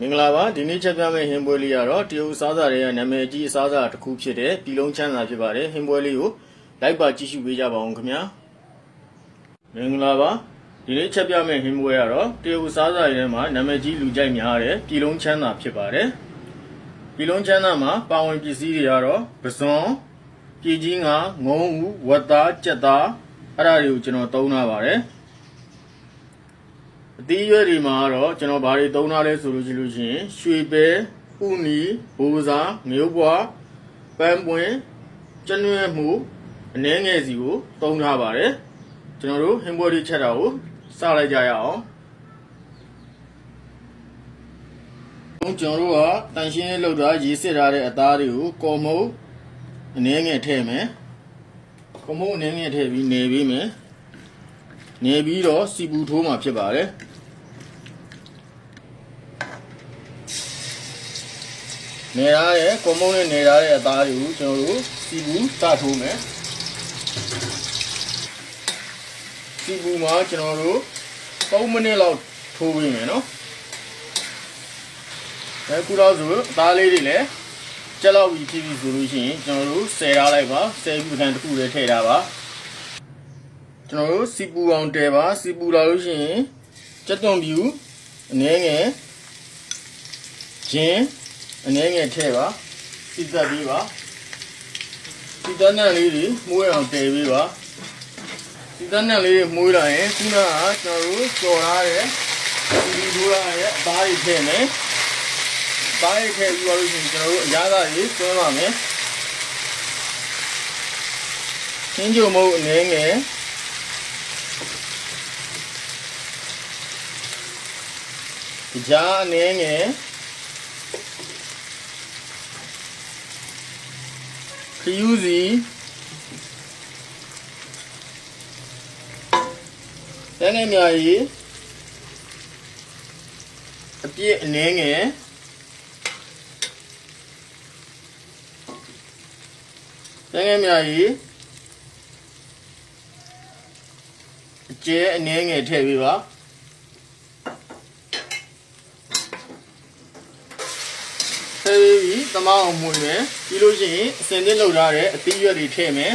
မင်္ဂလာပါဒီနေ့ချက်ပြမယ့်ဟင်းပွဲလေးကတော့တရုတ်အစားအစာတွေကနာမည်ကြီးအစားအစာတစ်ခုဖြစ်တဲ့ပြည်လုံးချမ်းသာဖြစ်ပါတယ်ဟင်းပွဲလေးကိုလိုက်ပါကြည့်ရှုပေးကြပါအောင်ခင်ဗျာမင်္ဂလာပါဒီနေ့ချက်ပြမယ့်ဟင်းပွဲကတော့တရုတ်အစားအစာတွေထဲမှာနာမည်ကြီးလူကြိုက်များတဲ့ပြည်လုံးချမ်းသာဖြစ်ပါတယ်ပြည်လုံးချမ်းသာမှာပါဝင်ပစ္စည်းတွေကတော့ပစွန်ပြည်ကြီးငါငုံဦးဝတ်သားကြက်သားအဲ့ဒါတွေကိုကျွန်တော်သုံးထားပါတယ် အသီးရွက်တွေမှာကတော့ကျွန်တော်ဘာတွေသုံးထားလဲဆိုလို့ရှိလို့ရှိရင်ရွှေပဲဥနီဘိုးစားငရုတ်ဘွားပန်းပွင့်ကျနွဲမှုအနှဲငယ်စီကိုသုံးထားပါတယ်ကျွန်တော်တို့ဟင်းပွဲလေးချက်တာကိုစလိုက်ကြရအောင်ကျွန်တော်တို့ကတန်ရှင်းလေးလောက်တာရေးစစ်ထားတဲ့အသားတွေကိုကော်မုတ်အနှဲငယ်ထည့်မယ်ကော်မုတ်အနှဲငယ်ထည့်ပြီးနေပြီးမယ်နေပြီးတော့စီပူထိုးမှာဖြစ်ပါတယ် နေရတဲ့ကွန်မုန်းနဲ့နေရတဲ့အသားတွေကိုကျွန်တော်တို့စီပူစထိုးမယ်စီပူမှာကျွန်တော်တို့3မိနစ်လောက်ထိုးပြီးမယ်နော်ဒါကူတော့ဆိုအသားလေးတွေလည်းကြက်လောက်ပြီးဖြစ်ပြီဆိုလို့ရှိရင်ကျွန်တော်တို့ဆယ်ထားလိုက်ပါဆယ်ပြီးခန်းတစ်ခုလေးထည့်ထားပါကျွန်တော်တို့စီပူအောင်တဲပါစီပူလာလို့ရှိရင်ကြက်သွန်ပြူအနည်းငယ်ဂျင်း အနည်းငယ်ထည့်ပါစီသက်ပြီးပါစီသက်နံလေးတွေမှုရအောင်တဲပြီးပါစီသက်နံလေးတွေမှုလာရင်ခုနကကျွန်တော်တို့ကြော်ထားတဲ့ဒီဒူလာရဲ့အသားတွေထည့်မယ်သားတွေထည့်ပြီးပါလို့ရှိရင်ကျွန်တော်တို့အရသာတွေကျွမ်းပါမယ်ချင်းကြုံမုတ်အနည်းငယ်ကြားအနေငယ် ခယူးစီတန်းငယ်မြာကြီးအပြည့်အနေငယ်တန်းငယ်မြာကြီးအကျဲအနေငယ်ထည့်ပေးပါ ဆဲပြီးတမအောင်မှုမယ်ပြီးလို့ရှိရင်အစင်သစ်လောက်ထားတဲ့အသီးရွက်တွေထည့်မယ်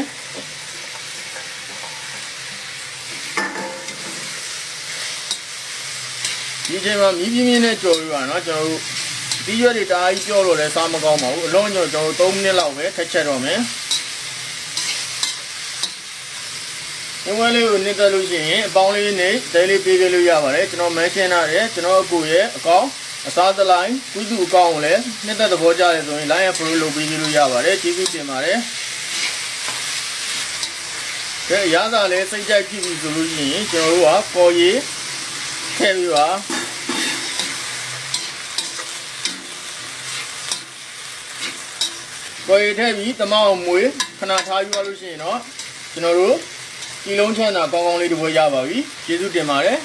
ဒီချိန်မှာမြည်ပြင်းပြင်းနဲ့ကြော်ပြီးပါနော်ကျွန်တော်တို့အသီးရွက်တွေတအားကြီးကြော်လို့လည်းစားမကောင်းပါဘူးအလုံးကျွန်တော်တို့3မိနစ်လောက်ပဲထက်ချက်တော့မယ်ဒီဝဲလေးကိုနစ်တက်လို့ရှိရင်အပေါင်းလေးနဲ့ဒဲလေးပေးခဲ့လို့ရပါတယ်ကျွန်တော်မန်ရှင်းထားတယ်ကျွန်တော်အကူရဲ့အကောင့် အစားသလိုင်းကုသအကောင့်ကိုလည်းနှစ်သက်သဘောကျတယ်ဆိုရင် line ရ pro လုပ်ပေးလို့ရပါတယ်ကျေးဇူးတင်ပါတယ်ကဲရသာလဲစိတ်ကြိုက်ဖြစ်ပြီဆိုလို့ရှိရင်ကျွန်တော်တို့ကပေါ်ရည်ထည့်ပြီးပါပေါ်ရည်ထည့်ပြီးတမအောင်မွေးခဏထားပြီးပါလို့ရှိရင်တော့ကျွန်တော်တို့ဒီလုံးချမ်းသာကောင်းကောင်းလေးတစ်ပွဲရပါပြီကျေးဇူးတင်ပါတယ်